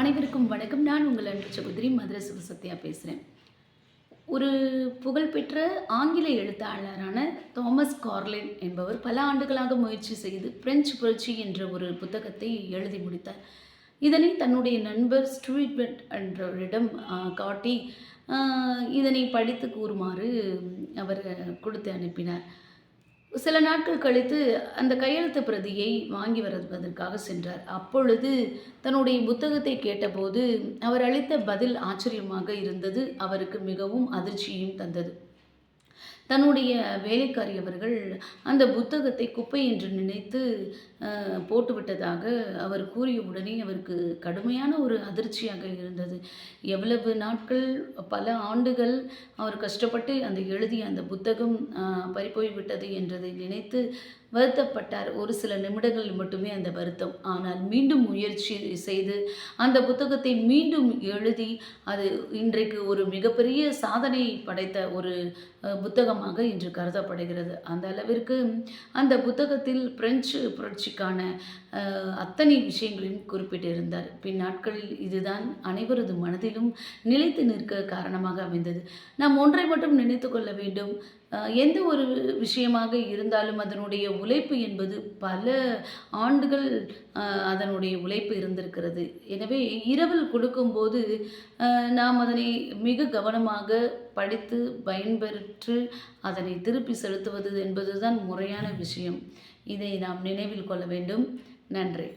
அனைவருக்கும் வணக்கம். நான் உங்கள் அன்பு சகோதரி மதுரை சிவசத்யா பேசுகிறேன் ஒரு புகழ்பெற்ற ஆங்கில எழுத்தாளரான தாமஸ் கார்லின் என்பவர் பல ஆண்டுகளாக முயற்சி செய்து பிரெஞ்சு புரட்சி என்ற ஒரு புத்தகத்தை எழுதி முடித்தார். இதனை தன்னுடைய நண்பர் ஸ்டூட்மெண்ட் என்றவரிடம் காட்டி இதனை படித்து கூறுமாறு அவர் கொடுத்து அனுப்பினார். சில நாட்கள் கழித்து அந்த கையெழுத்து பிரதியை வாங்கி வருவதற்காக சென்றார். அப்பொழுது தன்னுடைய புத்தகத்தை கேட்டபோது அவர் அளித்த பதில் ஆச்சரியமாக இருந்தது. அவருக்கு மிகவும் அதிர்ச்சியையும் தந்தது. தன்னுடைய வேலைக்காரி அவர்கள் அந்த புத்தகத்தை குப்பை என்று நினைத்து போட்டுவிட்டதாக அவர் கூறிய உடனே அவருக்கு கடுமையான ஒரு அதிர்ச்சியாக இருந்தது. எவ்வளவு நாட்கள் பல ஆண்டுகள் அவர் கஷ்டப்பட்டு அந்த எழுதிய அந்த புத்தகம் பறிப்போய்விட்டது என்றதை நினைத்து வருத்தப்பட்டார். ஒரு சில நிமிடங்கள் மட்டுமே அந்த வருத்தம். ஆனால் மீண்டும் முயற்சி செய்து அந்த புத்தகத்தை மீண்டும் எழுதி அது இன்றைக்கு ஒரு மிகப்பெரிய சாதனை படைத்த ஒரு புத்தகமாக இன்று கருதப்படுகிறது. அந்த அளவிற்கு அந்த புத்தகத்தில் பிரெஞ்சு புரட்சிக்கான அத்தனை விஷயங்களையும் குறிப்பிட்டிருந்தார். பின் நாட்களில் இதுதான் அனைவரது மனதிலும் நிலைத்து நிற்க காரணமாக அமைந்தது. நாம் ஒன்றை மட்டும் நினைத்து கொள்ள வேண்டும். எந்த ஒரு விஷயமாக இருந்தாலும் அதனுடைய உழைப்பு என்பது பல ஆண்டுகள் அதனுடைய உழைப்பு இருந்திருக்கிறது. எனவே இரவல் கொடுக்கும்போது நாம் அதனை மிக கவனமாக படித்து பயன்பெற்று அதனை திருப்பி செலுத்துவது என்பதுதான் முறையான விஷயம். இதை நாம் நினைவில் கொள்ள வேண்டும். நன்றி.